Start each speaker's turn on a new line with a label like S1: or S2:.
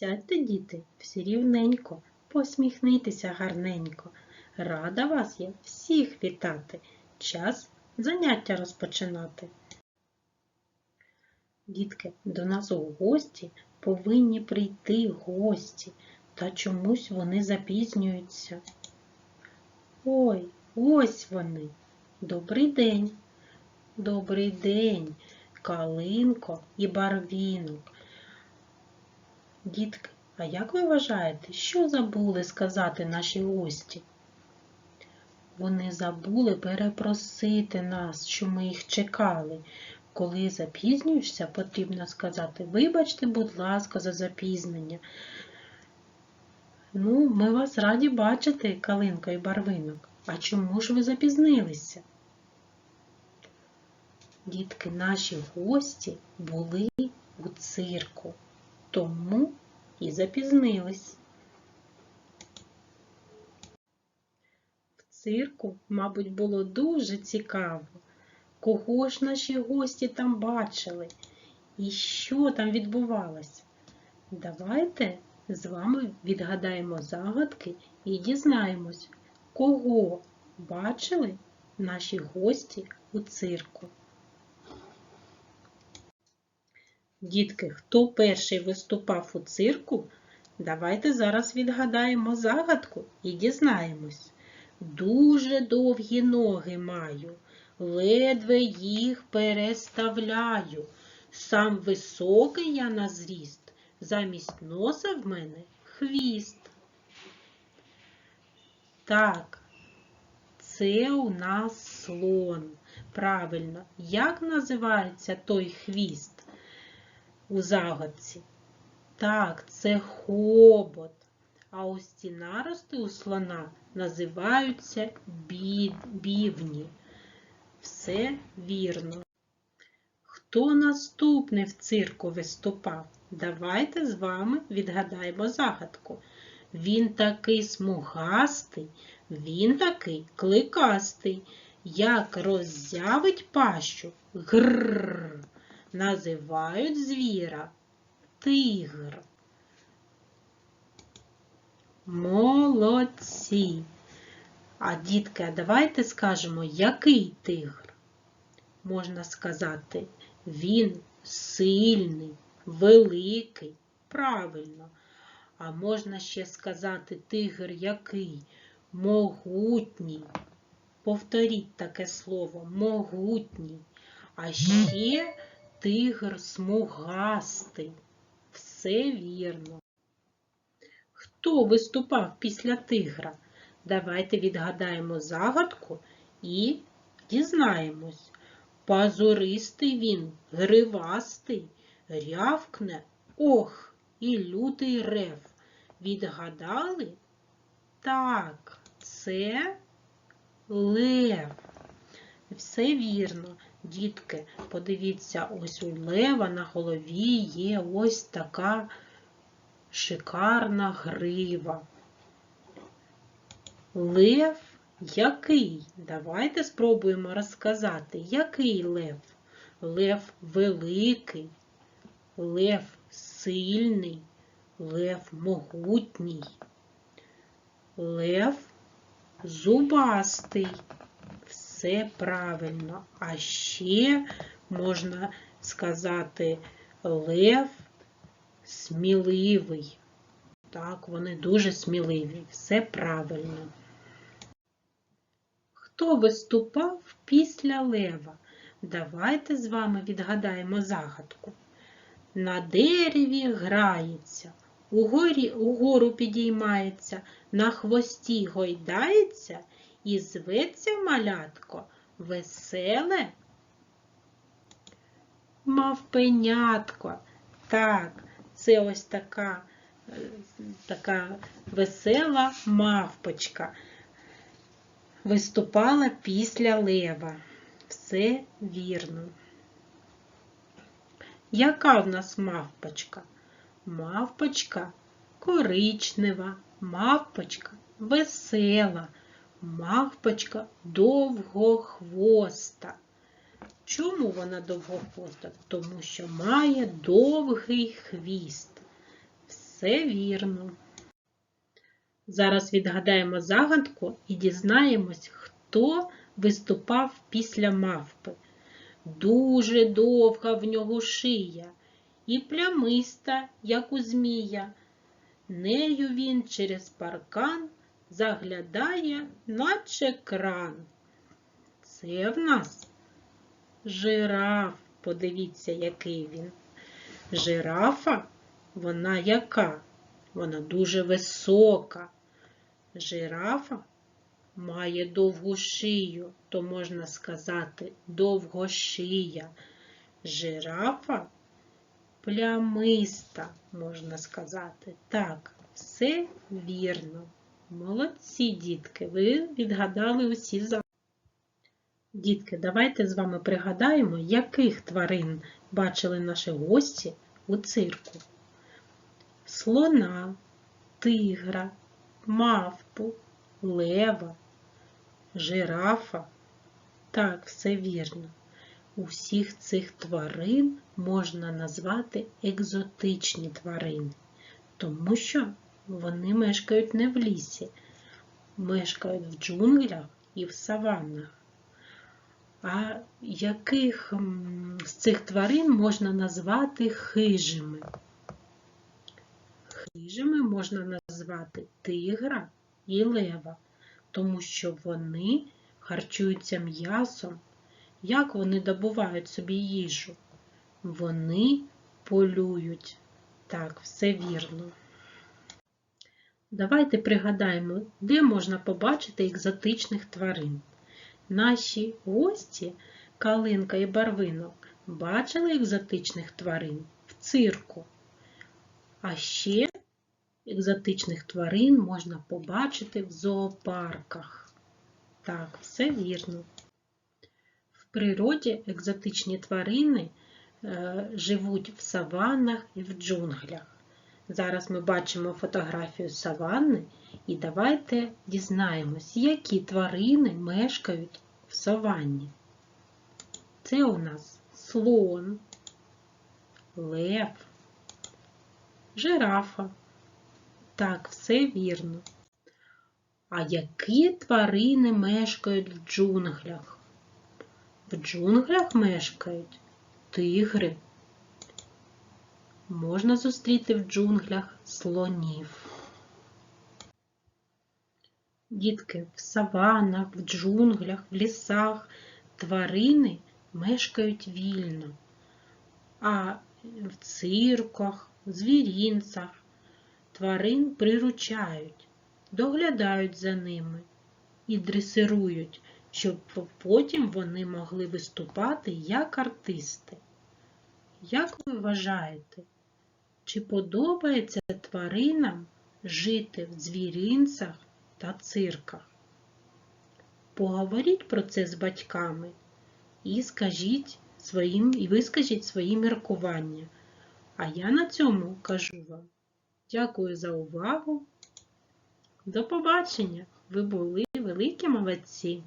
S1: Сядьте, діти, всі рівненько, посміхнитися гарненько. Рада вас я всіх вітати. Час заняття розпочинати. Дітки, до нас у гості повинні прийти гості, та чомусь вони запізнюються. Ой, ось вони. Добрий день. Добрий день, калинко і барвінок. Дітки, а як ви вважаєте, що забули сказати наші гості? Вони забули перепросити нас, що ми їх чекали. Коли запізнюєшся, потрібно сказати, вибачте, будь ласка, за запізнення. Ну, ми вас раді бачити, калинка і барвинок. А чому ж ви запізнилися? Дітки, наші гості були у цирку, тому і запізнились. В цирку, мабуть, було дуже цікаво. Кого ж наші гості там бачили? І що там відбувалося? Давайте з вами відгадаємо загадки і дізнаємось, кого бачили наші гості у цирку. Дітки, хто перший виступав у цирку, давайте зараз відгадаємо загадку і дізнаємось. Дуже довгі ноги маю, ледве їх переставляю. Сам високий я на зріст, замість носа в мене хвіст. Так, це у нас слон. Правильно, як називається той хвіст у загадці? Так, це хобот. А ось ці нарости у слона називаються бід, бівні. Все вірно. Хто наступний в цирку виступав? Давайте з вами відгадаємо загадку. Він такий смугастий, він такий кликастий, як роззявить пащу, грррр, називають звіра тигр. Молодці. А дітки, а давайте скажемо, який тигр? Можна сказати, він сильний, великий, правильно. А можна ще сказати тигр який? Могутній. Повторіть таке слово могутній. А ще тигр смугастий. Все вірно. Хто виступав після тигра? Давайте відгадаємо загадку і дізнаємось. Пазуристий він, гривастий, рявкне, ох, і лютий рев. Відгадали? Так, це лев. Все вірно, дітки, подивіться, ось у лева на голові є ось така шикарна грива. Лев який? Давайте спробуємо розказати, який лев? Лев великий, лев сильний, лев могутній, лев зубастий. Все правильно. А ще можна сказати лев сміливий. Так, вони дуже сміливі. Все правильно. Хто виступав після лева? Давайте з вами відгадаємо загадку. На дереві грається, угорі, угору підіймається, на хвості гойдається і зветься малятко веселе мавпенятко. Так, це ось така, така весела мавпочка. Виступала після лева. Все вірно. Яка в нас мавпочка? Мавпочка коричнева, мавпочка весела, мавпочка довгохвоста. Чому вона довгохвоста? Тому що має довгий хвіст. все вірно. Зараз відгадаємо загадку і дізнаємось, хто виступав після мавпи. Дуже довга в нього шия і плямиста, як у змія. Нею він через паркан заглядає, наче кран. Це в нас жираф. Подивіться, який він. Жирафа, вона яка? Вона дуже висока. Жирафа має довгу шию, то можна сказати довгошия. Жирафа плямиста, можна сказати. Так, все вірно. Молодці, дітки, ви відгадали усі за. Дітки, давайте з вами пригадаємо, яких тварин бачили наші гості у цирку. Слона, тигра, мавпу, лева, жирафа. Так, все вірно. Усіх цих тварин можна назвати екзотичні тварини, тому що вони мешкають не в лісі, мешкають в джунглях і в саваннах. А яких з цих тварин можна назвати хижими? Хижими можна назвати тигра і лева, тому що вони харчуються м'ясом. Як вони добувають собі їжу? Вони полюють. Так, все вірно. Давайте пригадаємо, де можна побачити екзотичних тварин. Наші гості, Калинка і Барвинок, бачили екзотичних тварин в цирку. А ще екзотичних тварин можна побачити в зоопарках. Так, все вірно. В природі екзотичні тварини е, живуть в саваннах і в джунглях. Зараз ми бачимо фотографію саванни і давайте дізнаємось, які тварини мешкають в саванні. Це у нас слон, лев, жирафа. Так, все вірно. А які тварини мешкають в джунглях? В джунглях мешкають тигри. Можна зустріти в джунглях слонів. Дітки, в саванах, в джунглях, в лісах тварини мешкають вільно, а в цирках, звірінцях тварин приручають, доглядають за ними і дресирують, щоб потім вони могли виступати як артисти. Як ви вважаєте, чи подобається тваринам жити в звіринцях та цирках? Поговоріть про це з батьками і скажіть своїм, і вискажіть свої міркування. А я на цьому кажу вам дякую за увагу. До побачення! Ви були великі молодці!